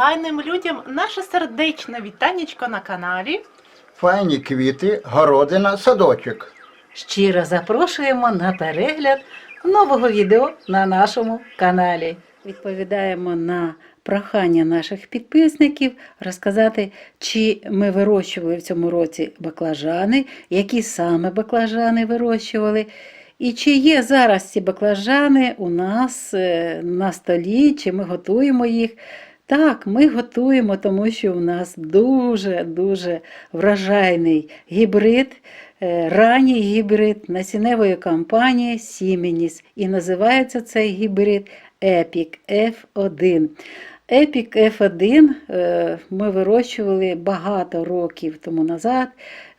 файним людям наше сердечне вітанечко на каналі. Файні квіти, городина, садочок. Щиро запрошуємо на перегляд нового відео на нашому каналі. Відповідаємо на прохання наших підписників розказати, чи ми вирощували в цьому році баклажани, які саме баклажани вирощували. І чи є зараз ці баклажани у нас е, на столі, чи ми готуємо їх? Так, ми готуємо, тому що у нас дуже-дуже вражайний гібрид, е, ранній гібрид насінневої компанії Сіменіс. І називається цей гібрид Epic F1. Epic F1 е, ми вирощували багато років тому назад.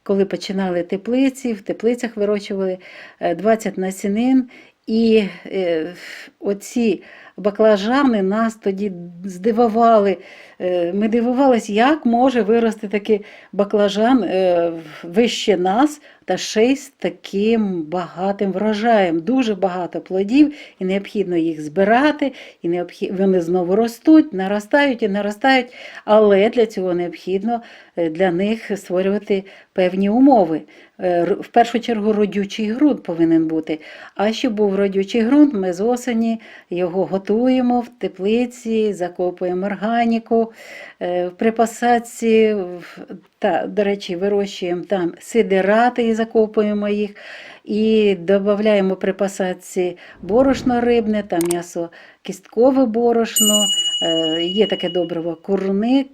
Коли починали теплиці, в теплицях вирощували е, 20 насінин, і е, оці баклажани нас тоді здивували. Е, Ми дивувалися, як може вирости такий баклажан е, вище нас, та ще й з таким багатим врожаєм. Дуже багато плодів, і необхідно їх збирати, і необхід... вони знову ростуть, наростають і наростають, але для цього необхідно е, для них створювати певні умови. В першу чергу родючий ґрунт повинен бути. А щоб був родючий ґрунт, ми з осені його готуємо в теплиці, закопуємо органіку, е, при посадці, в- та, до речі, вирощуємо там сидирати і закопуємо їх. І додаємо при посадці борошно рибне там м'ясо кісткове борошно, е, є таке добриво курник.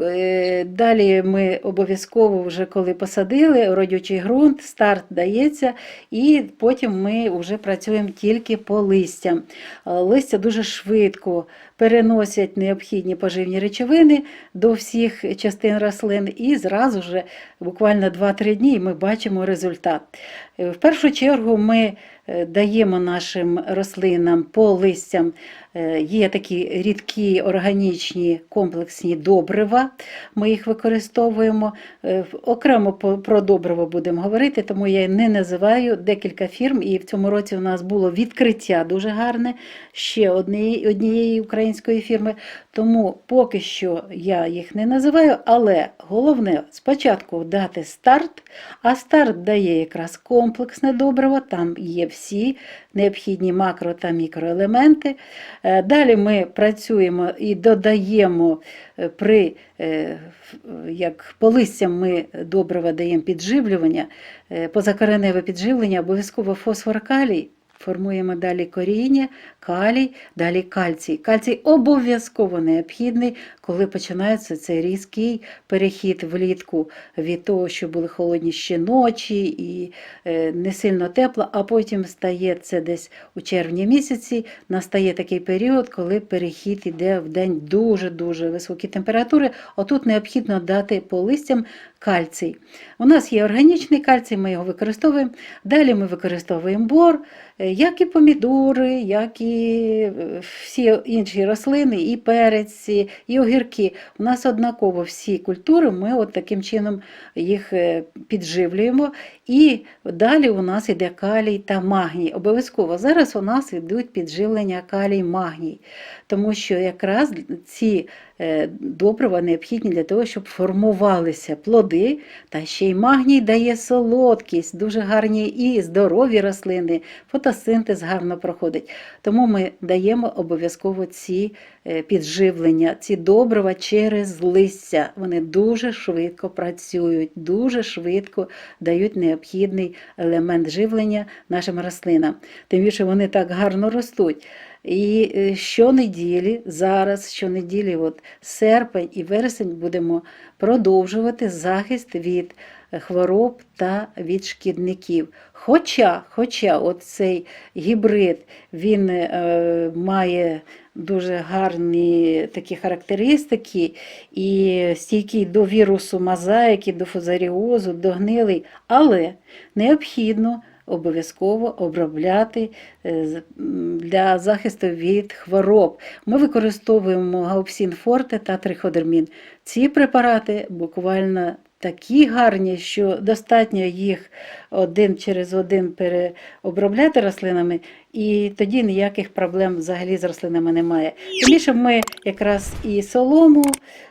Е, Далі ми обов'язково, вже коли посадили, родючий ґрунт, старт дається, і потім ми вже працюємо тільки по листям. Е, Листя дуже швидко переносять необхідні поживні речовини до всіх частин рослин, і зразу ж буквально 2-3 дні ми бачимо результат. Е, В першу чергу ми даємо нашим рослинам по листям е, є такі рідкі органічні комплексні добрива. Ми їх використовуємо. Е, Окремо про добрива будемо говорити, тому я не називаю декілька фірм. І в цьому році у нас було відкриття дуже гарне ще однієї, однієї української фірми. Тому поки що я їх не називаю, але головне спочатку дати старт, а старт дає якраз комплексне добриво, там є всі необхідні макро та мікроелементи. Е, Далі ми працюємо і додаємо е, при е, як по листям ми добрива даємо підживлювання, позакореневе підживлення, обов'язково фосфор калій. Формуємо далі коріння, калій, далі кальцій. Кальцій обов'язково необхідний, коли починається цей різкий перехід влітку від того, що були холодні ще ночі і е, не сильно тепло, а потім стає це десь у червні місяці, настає такий період, коли перехід іде в день дуже-дуже високі температури. Отут необхідно дати по листям кальцій. У нас є органічний кальцій, ми його використовуємо. Далі ми використовуємо бор, е, як і помідори, як і е, всі інші рослини, і перець, і- огірки. У нас однаково всі культури, ми от таким чином їх е, підживлюємо. І далі у нас йде калій та магній. Обов'язково зараз у нас йдуть підживлення калій-магній, тому що якраз ці добрива необхідні для того, щоб формувалися плоди, та ще й магній дає солодкість, дуже гарні і здорові рослини, фотосинтез гарно проходить. Тому ми даємо обов'язково ці е, підживлення, ці добрива через листя. Вони дуже швидко працюють, дуже швидко дають необхідний елемент живлення нашим рослинам. Тим більше вони так гарно ростуть. І е, щонеділі, зараз, щонеділі, от серпень і вересень будемо продовжувати захист від е, хвороб та від шкідників. Хоча, хоча цей гібрид він е, має дуже гарні такі характеристики і стійкий до вірусу мозаїки, до фузаріозу, до гнилий, але необхідно обов'язково обробляти е, для захисту від хвороб. Ми використовуємо гаупсін форте та триходермін. Ці препарати буквально такі гарні, що достатньо їх один через один переобробляти рослинами, і тоді ніяких проблем взагалі з рослинами немає. Тим більше ми якраз і солому,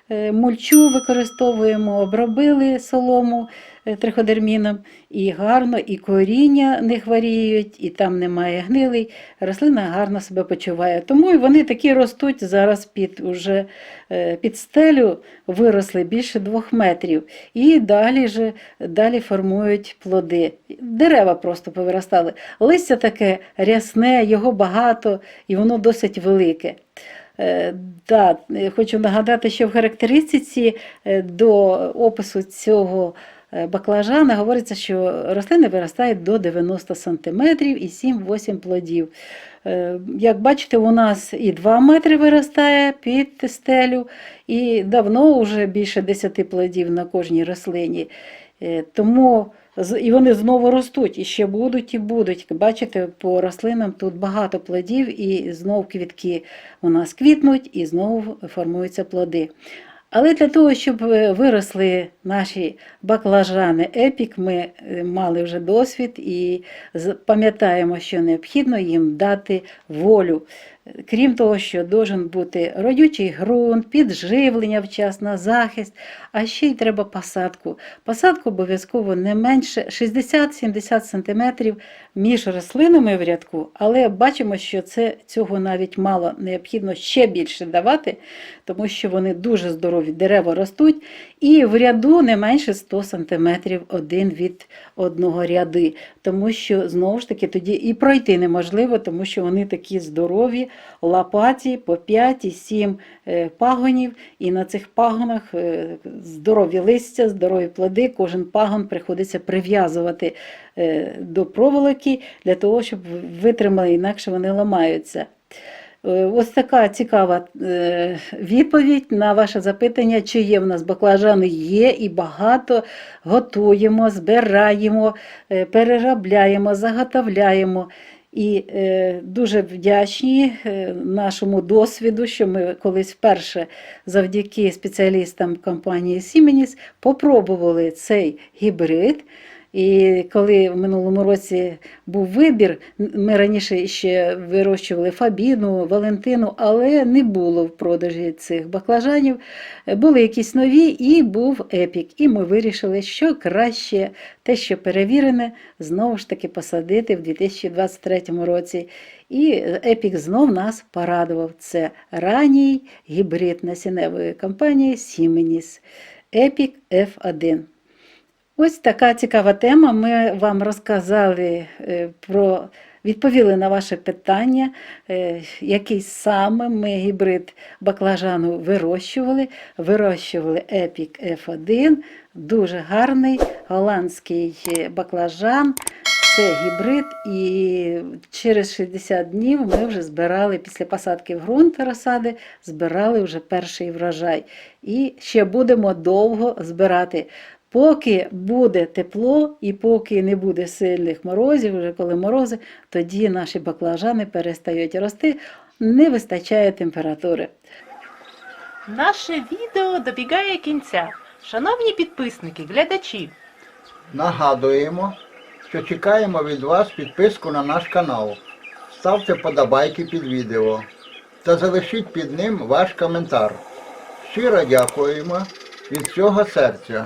е, мульчу використовуємо, обробили солому триходерміном, і гарно, і коріння не хворіють, і там немає гнилий. Рослина гарно себе почуває. Тому і вони такі ростуть зараз під уже е, під стелю, виросли більше двох метрів. І далі же далі формують плоди. Дерева просто повиростали. Листя таке рясне, його багато, і воно досить велике. Е, Да, е, хочу нагадати, що в характеристиці е, до опису цього е, баклажана говориться, що рослини виростають до 90 см і 7-8 плодів. Е, Як бачите, у нас і 2 метри виростає під стелю, і давно вже більше 10 плодів на кожній рослині. Е, Тому і вони знову ростуть, і ще будуть і будуть. Бачите, по рослинам тут багато плодів, і знову квітки у нас квітнуть, і знову формуються плоди. Але для того, щоб е, виросли наші баклажани епік, ми е, мали вже досвід і пам'ятаємо, що необхідно їм дати волю. Крім того, що должен бути родючий ґрунт, підживлення вчасно, захист, а ще й треба посадку. Посадку обов'язково не менше 60-70 см між рослинами в рядку, але бачимо, що це цього навіть мало необхідно ще більше давати, тому що вони дуже здорові, дерева ростуть, і в ряду не менше 100 см один від одного ряди, тому що знову ж таки тоді і пройти неможливо, тому що вони такі здорові, лопаті по 5 і 7 е, пагонів, і на цих пагонах е, здорові листя, здорові плоди, кожен пагон приходиться прив'язувати е, до проволоки для того, щоб витримали, інакше вони ламаються. Ось така цікава відповідь на ваше запитання, чи є в нас баклажани. Є і багато готуємо, збираємо, переробляємо, заготовляємо. І е, дуже вдячні е, нашому досвіду, що ми колись вперше завдяки спеціалістам компанії Сіменіс попробували цей гібрид. І коли в минулому році був вибір, ми раніше ще вирощували Фабіну, Валентину, але не було в продажі цих баклажанів. Були якісь нові, і був епік. І ми вирішили, що краще те, що перевірене, знову ж таки посадити в 2023 році. І епік знов нас порадував. Це ранній гібрид насінневої компанії Сіменіс. Епік F1. Ось така цікава тема. Ми вам розказали е, про, відповіли на ваше питання, е, який саме ми гібрид баклажану вирощували. Вирощували Епік F1, дуже гарний голландський е, баклажан. Це гібрид, і через 60 днів ми вже збирали після посадки в ґрунт розсади, збирали вже перший врожай. І ще будемо довго збирати. Поки буде тепло і поки не буде сильних морозів, вже коли морози, тоді наші баклажани перестають рости, не вистачає температури. Наше відео добігає кінця. Шановні підписники, глядачі, Нагадуємо, що чекаємо від вас підписку на наш канал. Ставте подобайки під відео та залишіть під ним ваш коментар. Щиро дякуємо від всього серця.